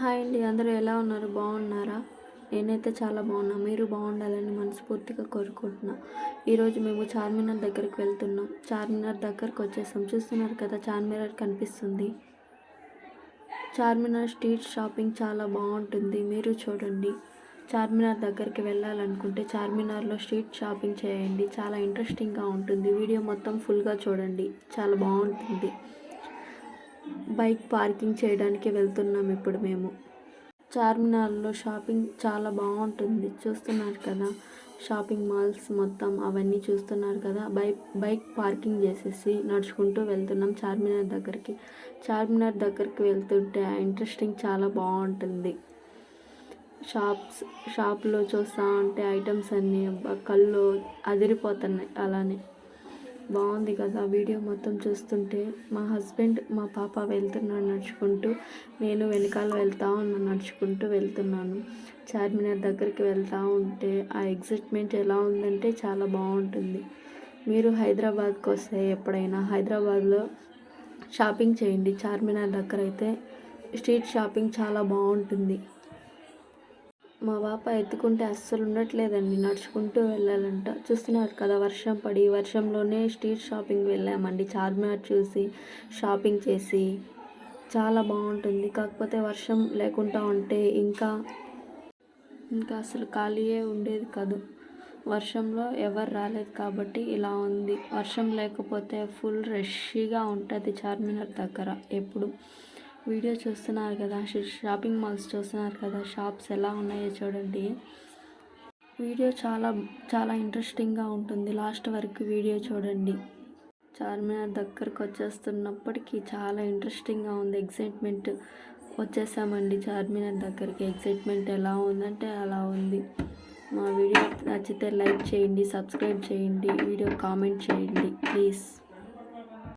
Hi అండి అందరూ ఎలా ఉన్నారు? బాగున్నారా? నేనైతే చాలా బాగున్నా. మీరు బాగుండాలని మనస్ఫూర్తిగా కోరుకుంటున్నా. ఈరోజు మేము చార్మినార్ దగ్గరికి వెళ్తున్నాం. చార్మినార్ దగ్గరకు వచ్చేసాం. చూస్తున్నారు కదా చార్మినార్ కనిపిస్తుంది. చార్మినార్ స్ట్రీట్ షాపింగ్ చాలా బాగుంటుంది. మీరు చూడండి. చార్మినార్ దగ్గరికి వెళ్ళాలనుకుంటే చార్మినార్లో స్ట్రీట్ షాపింగ్ చేయండి. చాలా ఇంట్రెస్టింగ్గా ఉంటుంది. వీడియో మొత్తం ఫుల్గా చూడండి. చాలా బాగుంటుంది. బైక్ పార్కింగ్ చేయడానికి వెళ్తున్నాం ఇప్పుడు మేము. చార్మినార్లో షాపింగ్ చాలా బాగుంటుంది. చూస్తున్నారు కదా షాపింగ్ మాల్స్ మొత్తం అవన్నీ చూస్తున్నారు కదా. బైక్ బైక్ పార్కింగ్ చేసేసి నడుచుకుంటూ వెళ్తున్నాం చార్మినార్ దగ్గరికి. చార్మినార్ దగ్గరికి వెళ్తుంటే ఇంట్రెస్టింగ్ చాలా బాగుంటుంది. షాప్స్ షాప్లో చూస్తూ ఉంటే ఐటమ్స్ అన్నీ కళ్ళు అదిరిపోతున్నాయి అలానే. బాగుంది కదా వీడియో మొత్తం చూస్తుంటే. మా హస్బెండ్ మా పాప వెళ్తున్నాడు నడుచుకుంటూ. నేను వెనకాల వెళ్తా ఉన్నాను నడుచుకుంటూ వెళ్తున్నాను. చార్మినార్ దగ్గరికి వెళ్తూ ఉంటే ఆ ఎగ్జైట్మెంట్ ఎలా ఉందంటే చాలా బాగుంటుంది. మీరు హైదరాబాద్కి వస్తే ఎప్పుడైనా హైదరాబాద్లో షాపింగ్ చేయండి. చార్మినార్ దగ్గర అయితే స్ట్రీట్ షాపింగ్ చాలా బాగుంటుంది. మా పాప ఎత్తుకుంటే అస్సలు ఉండట్లేదండి. నడుచుకుంటూ వెళ్ళాలంట. చూస్తున్నారు కదా వర్షం పడి వర్షంలోనే స్ట్రీట్ షాపింగ్ వెళ్ళామండి. చార్మినార్ చూసి షాపింగ్ చేసి. చాలా బాగుంటుంది. కాకపోతే వర్షం లేకుండా ఉంటే ఇంకా ఇంకా అసలు ఖాళీయే ఉండేది కాదు. వర్షంలో ఎవరు రాలేదు కాబట్టి ఇలా ఉంది. వర్షం లేకపోతే ఫుల్ రష్గా ఉంటుంది చార్మినార్ దగ్గర ఎప్పుడు. వీడియో చూస్తున్నారు కదా షాపింగ్ మాల్స్ చూస్తున్నారు కదా షాప్స్ ఎలా ఉన్నాయో చూడండి. వీడియో చాలా చాలా ఇంట్రెస్టింగ్గా ఉంటుంది. లాస్ట్ వరకు వీడియో చూడండి. చార్మినార్ దగ్గరకు వచ్చేస్తున్నప్పటికీ చాలా ఇంట్రెస్టింగ్గా ఉంది. ఎగ్జైట్మెంట్ వచ్చేసామండి చార్మినార్ దగ్గరికి. ఎగ్జైట్మెంట్ ఎలా ఉందంటే అలా ఉంది. మా వీడియో నచ్చితే లైక్ చేయండి సబ్స్క్రైబ్ చేయండి వీడియో కామెంట్ చేయండి ప్లీజ్.